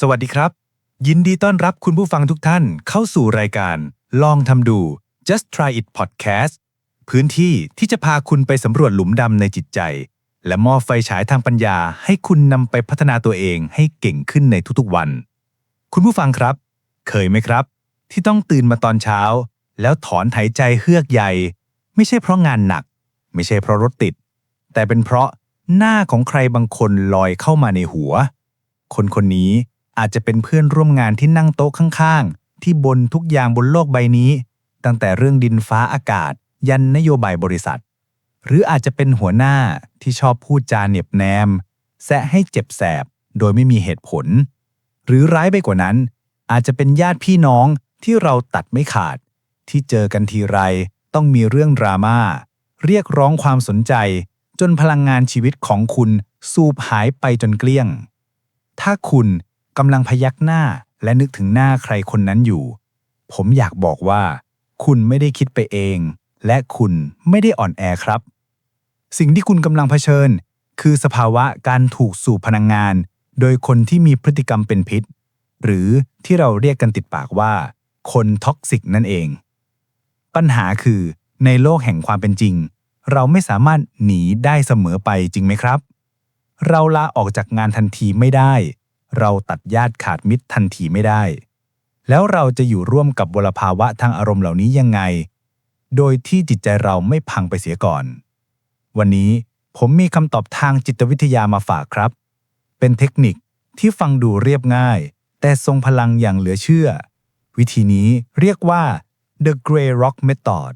สวัสดีครับ ยินดีต้อนรับคุณผู้ฟังทุกท่านเข้าสู่รายการ ลองทำดู just try it podcast พื้นที่ที่จะพาคุณไปสำรวจหลุมดำในจิตใจ และมอบไฟฉายทางปัญญา ให้คุณนำไปพัฒนาตัวเองให้เก่งขึ้นในทุกๆวัน คุณผู้ฟังครับ เคยไหมครับ ที่ต้องตื่นมาตอนเช้า แล้วถอนหายใจเฮือกใหญ่ ไม่ใช่เพราะงานหนัก ไม่ใช่เพราะรถติด แต่เป็นเพราะหน้าของใครบางคนลอยเข้ามาในหัว คนคนนี้ อาจจะเป็นเพื่อนร่วมงานที่นั่งโต๊ะข้างๆ ที่บนทุกอย่างบนโลกใบนี้ ตั้งแต่เรื่องดินฟ้าอากาศ ยันนโยบายบริษัท หรืออาจจะเป็นหัวหน้าที่ชอบพูดจาเหน็บแนม แซะให้เจ็บแสบ โดยไม่มีเหตุผล หรือร้ายไปกว่านั้น อาจจะเป็นญาติพี่น้องที่เราตัดไม่ขาด ที่เจอกันทีไรต้องมีเรื่องดราม่าเรียกร้องความสนใจ จนพลังงานชีวิตของคุณสูบหายไปจนเกลี้ยง ถ้าคุณ กำลังพยักหน้าและนึกถึงหน้าใครคนนั้นอยู่ ผมอยากบอกว่า คุณไม่ได้คิดไปเอง และคุณไม่ได้อ่อนแอครับ สิ่งที่คุณกำลังเผชิญ คือสภาวะการถูกสูบพลังงาน โดยคนที่มีพฤติกรรมเป็นพิษ หรือที่เราเรียกกันติดปากว่า คนท็อกซิกนั่นเอง ปัญหาคือในโลกแห่งความเป็นจริง เราไม่สามารถหนีได้เสมอไปจริงไหมครับ เราลาออกจากงานทันทีไม่ได้ เราตัดญาติขาดมิตรทันทีไม่ได้ แล้วเราจะอยู่ร่วมกับวลภาวะทางอารมณ์เหล่านี้ยังไง โดยที่จิตใจเราไม่พังไปเสียก่อน วันนี้ผมมีคำตอบทางจิตวิทยามาฝากครับ เป็นเทคนิคที่ฟังดูเรียบง่าย แต่ทรงพลังอย่างเหลือเชื่อ วิธีนี้เรียกว่า the gray rock method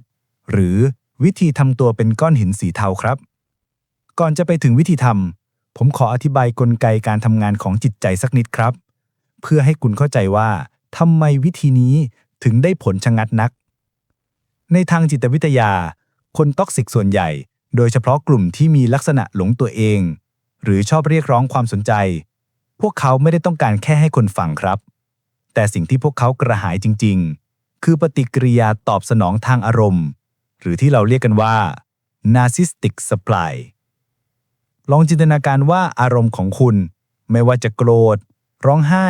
หรือวิธีทำตัวเป็นก้อนหินสีเทาครับ ก่อนจะไปถึงวิธีทำ ผมขออธิบายกลไกการทำงานของจิตใจสักนิดครับ เพื่อให้คุณเข้าใจว่าทำไมวิธีนี้ถึงได้ผลชะงัดนัก ในทางจิตวิทยา คนท็อกซิกส่วนใหญ่ โดยเฉพาะกลุ่มที่มีลักษณะหลงตัวเอง หรือชอบเรียกร้องความสนใจ พวกเขาไม่ได้ต้องการแค่ให้คนฟังครับ แต่สิ่งที่พวกเขากระหายจริง ๆ คือปฏิกิริยาตอบสนองทางอารมณ์ หรือที่เราเรียกกันว่า narcissistic supply ลองจินตนาการว่าอารมณ์ของคุณ ไม่ว่าจะโกรธ ร้องไห้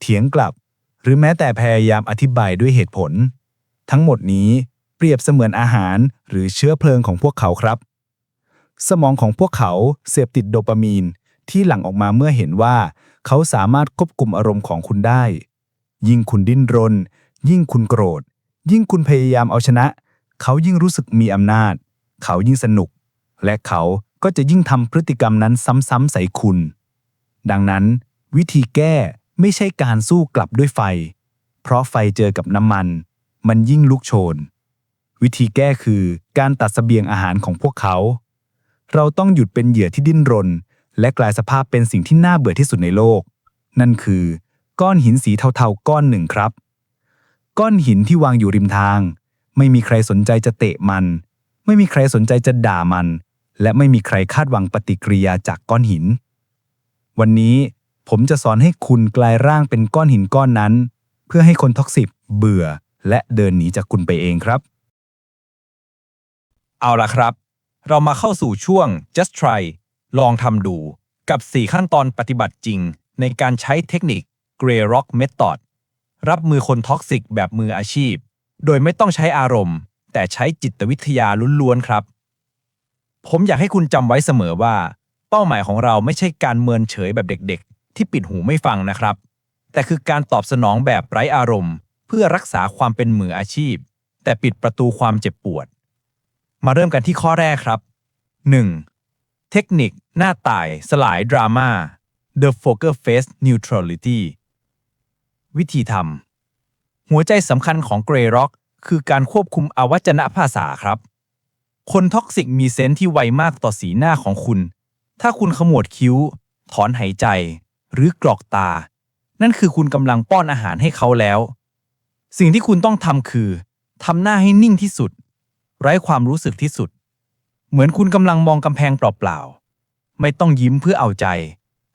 เถียงกลับ หรือแม้แต่พยายามอธิบายด้วยเหตุผล ทั้งหมดนี้เปรียบเสมือนอาหารหรือเชื้อเพลิงของพวกเขาครับ สมองของพวกเขาเสพติดโดปามีนที่หลั่งออกมาเมื่อเห็นว่า เขาสามารถควบคุมอารมณ์ของคุณได้ ยิ่งคุณดิ้นรน ยิ่งคุณโกรธ ยิ่งคุณพยายามเอาชนะ เขายิ่งรู้สึกมีอำนาจ เขายิ่งสนุก และเขา ก็จะยิ่งทำพฤติกรรมนั้นซ้ำๆใส่คุณ ดังนั้นวิธีแก้ไม่ใช่การสู้กลับด้วยไฟ เพราะไฟเจอกับน้ำมัน มันยิ่งลุกโชน วิธีแก้คือการตัดเสบียงอาหารของพวกเขา เราต้องหยุดเป็นเหยื่อที่ดิ้นรน และกลายสภาพเป็นสิ่งที่น่าเบื่อที่สุดในโลก นั่นคือ ก้อนหินสีเทาๆก้อนหนึ่งครับ ก้อนหินที่วางอยู่ริมทาง ไม่มีใครสนใจจะเตะมัน ไม่มีใครสนใจจะด่ามัน และไม่มีใครคาดหวังปฏิกิริยาจากก้อนหิน วันนี้ผมจะสอนให้คุณกลายร่างเป็นก้อนหินก้อนนั้น เพื่อให้คนท็อกซิกเบื่อ และเดินหนีจากคุณไปเองครับ เอาล่ะครับ เรามาเข้าสู่ช่วง just try ลองทำดู กับ 4 ขั้นตอนปฏิบัติจริง ในการใช้เทคนิค Grey Rock Method รับมือคนท็อกซิกแบบมืออาชีพ โดยไม่ต้องใช้อารมณ์ แต่ใช้จิตวิทยาล้วนๆครับ ผมอยากให้คุณจำไว้เสมอว่า เป้าหมายของเราไม่ใช่การเมินเฉยแบบเด็กๆ ที่ปิดหูไม่ฟังนะครับ แต่คือการตอบสนองแบบไร้อารมณ์ เพื่อรักษาความเป็นมืออาชีพ แต่ปิดประตูความเจ็บปวด มาเริ่มกันที่ข้อแรกครับ 1. เทคนิค หน้าตาย สลายดราม่า The Poker Face Neutrality วิธีทำหัวใจสำคัญของ Grey Rock คือการควบคุมอวัจนภาษาครับ คนท็อกซิกมีเซนส์ที่ไวมากต่อสีหน้าของคุณ ถ้าคุณขมวดคิ้ว ถอนหายใจ หรือกรอกตา นั่นคือคุณกำลังป้อนอาหารให้เขาแล้ว สิ่งที่คุณต้องทำคือทำหน้าให้นิ่งที่สุด ไร้ความรู้สึกที่สุด เหมือนคุณกำลังมองกำแพงเปล่าๆ ไม่ต้องยิ้มเพื่อเอาใจ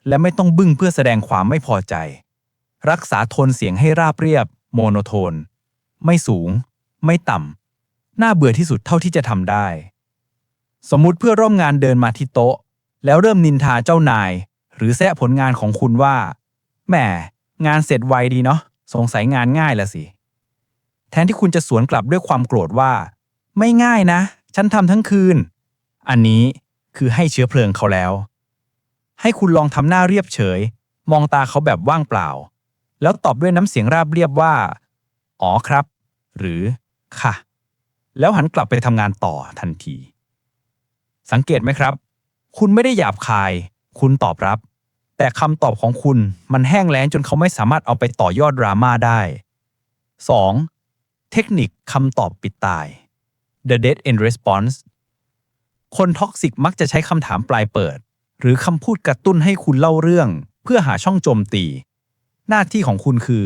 และไม่ต้องบึ้งเพื่อแสดงความไม่พอใจ รักษาโทนเสียงให้ราบเรียบ โมโนโทน ไม่สูง ไม่ต่ำ น่าเบื่อที่สุดเท่าที่จะทำได้ สมมุติเพื่อร่วมงานเดินมาที่โต๊ะ แล้วเริ่มนินทาเจ้านาย หรือแซะผลงานของคุณว่าแหมงานเสร็จไวดีเนาะสงสัยงานง่ายละสิ แทนที่คุณจะสวนกลับด้วยความโกรธว่า ไม่ง่ายนะ ฉันทำทั้งคืน อันนี้คือให้เชื้อเพลิงเขาแล้ว ให้คุณลองทำหน้าเรียบเฉย มองตาเขาแบบว่างเปล่า แล้วตอบด้วยน้ำเสียงราบเรียบว่า อ๋อครับ หรือ ค่ะ แล้วหันกลับไปทำงานต่อทันที สังเกตไหมครับ คุณไม่ได้หยาบคาย คุณตอบรับ แต่คำตอบของคุณมันแห้งแล้งจนเขาไม่สามารถเอาไปต่อยอดดราม่าได้ 2. เทคนิคคำตอบปิดตาย The Dead End Response คนท็อกซิกมักจะใช้คำถามปลายเปิด หรือคำพูดกระตุ้นให้คุณเล่าเรื่อง เพื่อหาช่องโจมตี หน้าที่ของคุณคือ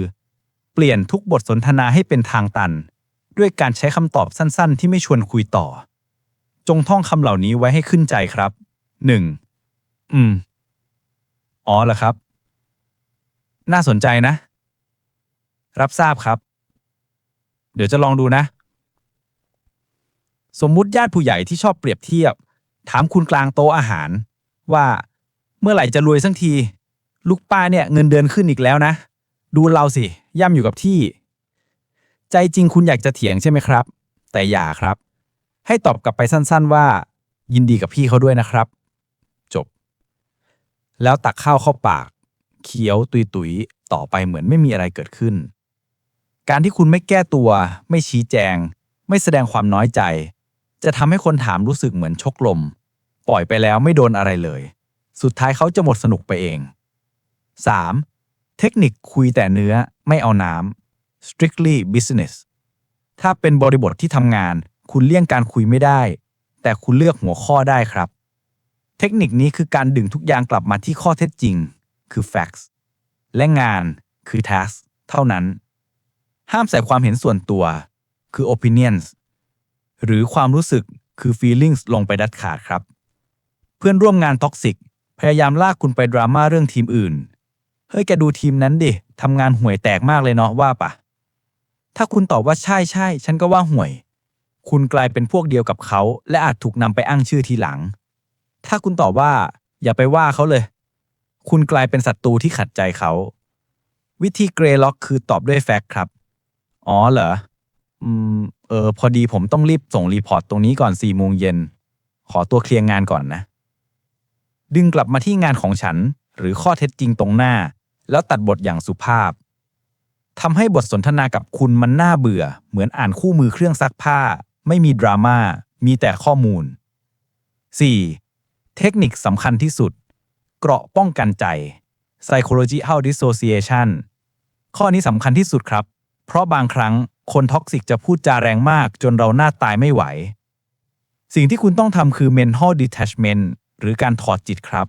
เปลี่ยนทุกบทสนทนาให้เป็นทางตัน ด้วยการใช้คำตอบสั้นๆ ที่ไม่ชวนคุยต่อ จงท่องคำเหล่านี้ไว้ให้ขึ้นใจครับ 1. อืม อ๋อเหรอครับ น่าสนใจนะ รับทราบครับ เดี๋ยวจะลองดูนะ สมมุติญาติผู้ใหญ่ที่ชอบเปรียบเทียบ ถามคุณกลางโต๊ะอาหาร ว่าเมื่อไหร่จะรวยสักที ลูกป้าเนี่ยเงินเดือนขึ้นอีกแล้วนะ ดูเราสิ ย่ำอยู่กับที่ ใจจริงคุณอยากจะเถียงใช่ไหมครับ แต่อย่าครับ ให้ตอบกลับไปสั้นๆว่า ยินดีกับพี่เขาด้วยนะครับ จบ แล้วตักข้าวเข้าปาก เคี้ยวตุยๆต่อไปเหมือนไม่มีอะไรเกิดขึ้น การที่คุณไม่แก้ตัว ไม่ชี้แจง ไม่แสดงความน้อยใจ จะทำให้คนถามรู้สึกเหมือนชกลม ปล่อยไปแล้วไม่โดนอะไรเลย สุดท้ายเขาจะหมดสนุกไปเอง 3. เทคนิคคุยแต่เนื้อไม่เอาน้ำ strictly business ถ้าเป็นบริบทที่ทำงาน คุณเลี่ยงการคุยไม่ได้ แต่คุณเลือกหัวข้อได้ครับ เทคนิคนี้คือการดึงทุกอย่างกลับมาที่ข้อเท็จจริง คือ facts และงานคือ task เท่านั้น ห้ามใส่ความเห็นส่วนตัว คือ opinions หรือความรู้สึกคือ feelings ลงไปดัดขาดครับ เพื่อนร่วมงานท็อกซิกพยายามลากคุณไปดราม่าเรื่องทีมอื่น เฮ้ยแกดูทีมนั้นดิ ทำงานห่วยแตกมากเลยเนาะว่าปะ ถ้าคุณตอบว่าใช่ใช่ฉันก็ว่าห่วย คุณกลายเป็นพวกเดียวกับเขา และอาจถูกนำไปอ้างชื่อทีหลัง ถ้าคุณตอบว่า อย่าไปว่าเขาเลย คุณกลายเป็นศัตรูที่ขัดใจเขา วิธีเกรล็อกคือตอบด้วยแฟกต์ครับ อ๋อเหรอ อืม เออ พอดีผมต้องรีบส่งรีพอร์ตตรงนี้ก่อนสี่โมงเย็น ขอตัวเคลียร์งานก่อนนะ ดึงกลับมาที่งานของฉันหรือข้อเท็จจริงตรงหน้า แล้วตัดบทอย่างสุภาพ ทำให้บทสนทนากับคุณมันน่าเบื่อ เหมือนอ่านคู่มือเครื่องซักผ้า ไม่มีดราม่ามีแต่ข้อมูล 4. เทคนิคสำคัญที่สุด เกราะป้องกันใจ psychological dissociation ข้อนี้สำคัญที่สุดครับ เพราะบางครั้งคนท็อกซิกจะพูดจาแรงมากจนเราหน้าตายไม่ไหว สิ่งที่คุณต้องทำคือ mental detachment หรือการถอดจิตครับ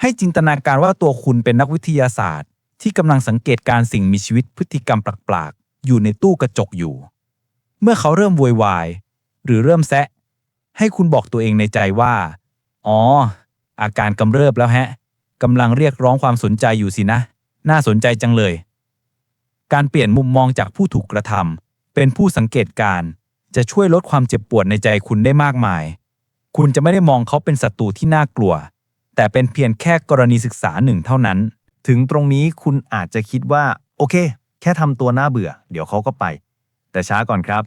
ให้จินตนาการว่าตัวคุณเป็นนักวิทยาศาสตร์ ที่กำลังสังเกตการสิ่งมีชีวิตพฤติกรรมแปลกๆอยู่ในตู้กระจกอยู่ เมื่อเขาเริ่มโวยวาย หรือเริ่มแซะ ให้คุณบอกตัวเองในใจว่า อ๋อ อาการกำเริบแล้วแฮะกำลังเรียกร้องความสนใจอยู่สินะ น่าสนใจจังเลย การเปลี่ยนมุมมองจากผู้ถูกกระทำเป็นผู้สังเกตการจะช่วยลดความเจ็บปวดในใจคุณได้มากมาย คุณจะไม่ได้มองเขาเป็นศัตรูที่น่ากลัว แต่เป็นเพียงแค่กรณีศึกษาหนึ่งเท่านั้น ถึงตรงนี้คุณอาจจะคิดว่า โอเค แค่ทำตัวน่าเบื่อ เดี๋ยวเขาก็ไป แต่ช้าก่อนครับ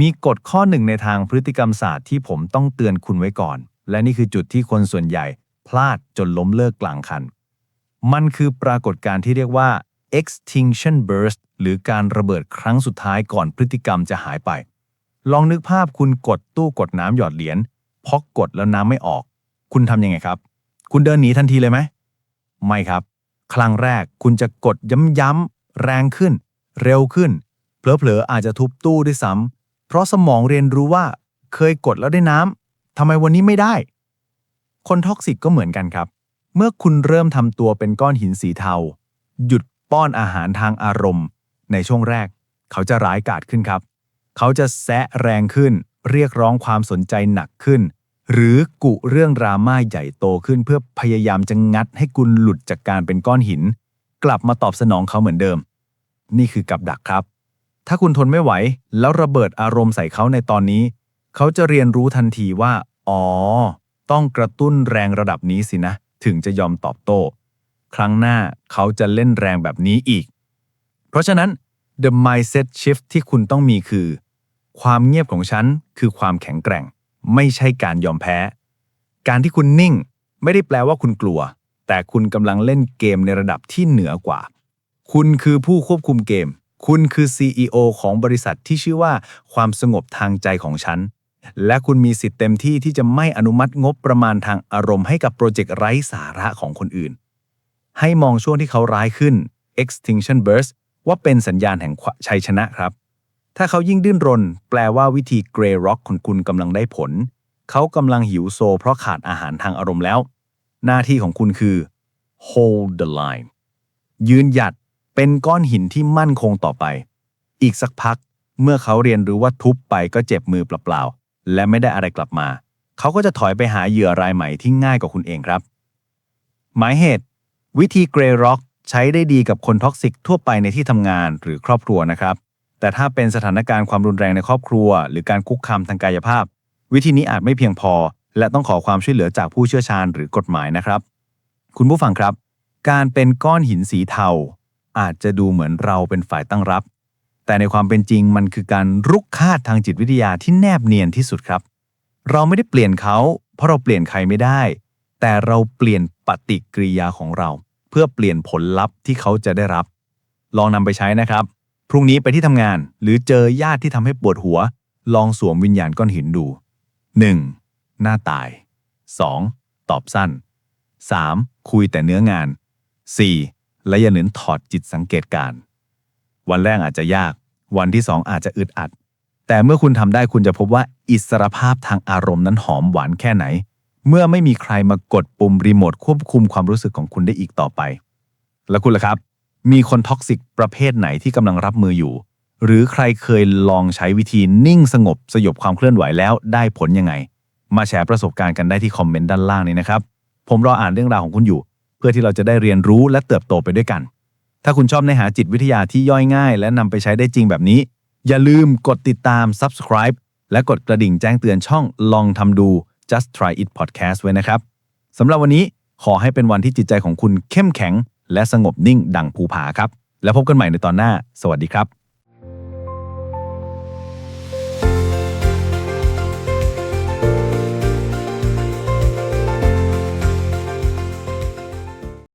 มีกฎข้อหนึ่งในทางพฤติกรรมศาสตร์ที่ผมต้องเตือนคุณไว้ก่อน และนี่คือจุดที่คนส่วนใหญ่ พลาดจนล้มเลิกกลางคัน มันคือปรากฏการณ์ที่เรียกว่า extinction burst หรือการระเบิดครั้งสุดท้ายก่อนพฤติกรรมจะหายไป ลองนึกภาพคุณกดตู้กดน้ำหยอดเหรียญพอกดแล้วน้ำไม่ออก คุณทำยังไงครับ คุณเดินหนีทันทีเลยไหม ไม่ครับ ครั้งแรกคุณจะกดย้ำๆแรงขึ้น เร็วขึ้น เผลอๆอาจจะทุบตู้ด้วยซ้ำเพราะสมองเรียนรู้ว่า เคยกดแล้วได้น้ำทำไมวันนี้ไม่ได้ คนท็อกซิกก็เหมือนกันครับ เมื่อคุณเริ่มทำตัวเป็นก้อนหินสีเทา หยุดป้อนอาหารทางอารมณ์ ในช่วงแรก เขาจะร้ายกาจขึ้นครับ เขาจะแซะแรงขึ้น เรียกร้องความสนใจหนักขึ้น หรือกุเรื่องดราม่าใหญ่โตขึ้นเพื่อพยายามจะงัดให้คุณหลุดจากการเป็นก้อนหิน กลับมาตอบสนองเขาเหมือนเดิม นี่คือกับดักครับ ถ้าคุณทนไม่ไหว แล้วระเบิดอารมณ์ใส่เขาในตอนนี้ เขาจะเรียนรู้ทันทีว่า อ๋อ ต้องกระตุ้นแรงระดับนี้สินะ ถึงจะยอมตอบโต้ ครั้งหน้าเขาจะเล่นแรงแบบนี้อีก เพราะฉะนั้น the mindset shift ที่คุณต้องมีคือ ความเงียบของฉันคือความแข็งแกร่ง ไม่ใช่การยอมแพ้ การที่คุณนิ่ง ไม่ได้แปลว่าคุณกลัว แต่คุณกำลังเล่นเกมในระดับที่เหนือกว่า คุณคือผู้ควบคุมเกม คุณคือ CEO ของบริษัทที่ชื่อว่าความสงบทางใจของฉัน และคุณมีสิทธิ์เต็มที่ที่จะไม่อนุมัติงบประมาณทางอารมณ์ให้กับโปรเจกต์ไร้สาระของคนอื่น ให้มองช่วงที่เขาร้ายขึ้น extinction burst ว่าเป็นสัญญาณแห่งชัยชนะครับ ถ้าเขายิ่งดิ้นรน แปลว่าวิธี Grey Rock ของคุณกำลังได้ผล เขากำลังหิวโซ เพราะขาดอาหารทางอารมณ์แล้ว หน้าที่ของคุณคือ hold the line ยืนหยัดเป็นก้อนหินที่มั่นคงต่อไป อีกสักพัก เมื่อเขาเรียนรู้ว่าทุบไปก็เจ็บมือเปล่าๆ และไม่ได้อะไรกลับมา เขาก็จะถอยไปหาเหยื่อรายใหม่ที่ง่ายกว่าคุณเองครับ หมายเหตุ วิธี Grey Rock ใช้ได้ดีกับคนท็อกซิกทั่วไปในที่ทำงานหรือครอบครัวนะครับ แต่ถ้าเป็นสถานการณ์ความรุนแรงในครอบครัว หรือการคุกคามทางกายภาพ วิธีนี้อาจไม่เพียงพอ และต้องขอความช่วยเหลือจากผู้เชี่ยวชาญหรือกฎหมายนะครับ คุณผู้ฟังครับ การเป็นก้อนหินสีเทาอาจจะดูเหมือนเราเป็นฝ่ายตั้งรับ แต่ในความเป็นจริงมันคือการรุกคาดทางจิตวิทยาที่แนบเนียนที่สุดครับ เราไม่ได้เปลี่ยนเขา เพราะเราเปลี่ยนใครไม่ได้ แต่เราเปลี่ยนปฏิกิริยาของเรา เพื่อเปลี่ยนผลลัพธ์ที่เขาจะได้รับ ลองนำไปใช้นะครับ พรุ่งนี้ไปที่ทำงาน หรือเจอญาติที่ทำให้ปวดหัว ลองสวมวิญญาณก้อนหินดู 1. หน้าตาย 2. ตอบสั้น 3. คุยแต่เนื้องาน 4. และอย่าลืมถอดจิตสังเกตการ วันแรกอาจจะยาก วันที่ 2 อาจจะอึดอัด แต่เมื่อคุณทำได้คุณจะพบว่าอิสรภาพทางอารมณ์นั้นหอมหวานแค่ไหน เมื่อไม่มีใครมากดปุ่มรีโมทควบคุมความรู้สึกของคุณได้อีกต่อไป แล้วคุณล่ะครับ มีคนท็อกซิกประเภทไหนที่กำลังรับมืออยู่ หรือใครเคยลองใช้วิธีนิ่งสงบสยบความเคลื่อนไหวแล้วได้ผลยังไง มาแชร์ประสบการณ์กันได้ที่คอมเมนต์ด้านล่างนี้นะครับ ผมรออ่านเรื่องราวของคุณอยู่ เพื่อที่เราจะได้เรียนรู้และเติบโตไปด้วยกัน ถ้าคุณชอบเนื้อหาจิตวิทยาที่ย่อยง่าย และนำไปใช้ได้จริงแบบนี้ อย่าลืมกดติดตาม subscribe และกดกระดิ่งแจ้งเตือนช่องลองทำดู just try it podcast ไว้นะครับสำหรับวันนี้ขอให้เป็นวันที่จิตใจของคุณเข้มแข็ง และสงบนิ่งดังภูผาครับ แล้วพบกันใหม่ในตอนหน้า สวัสดีครับ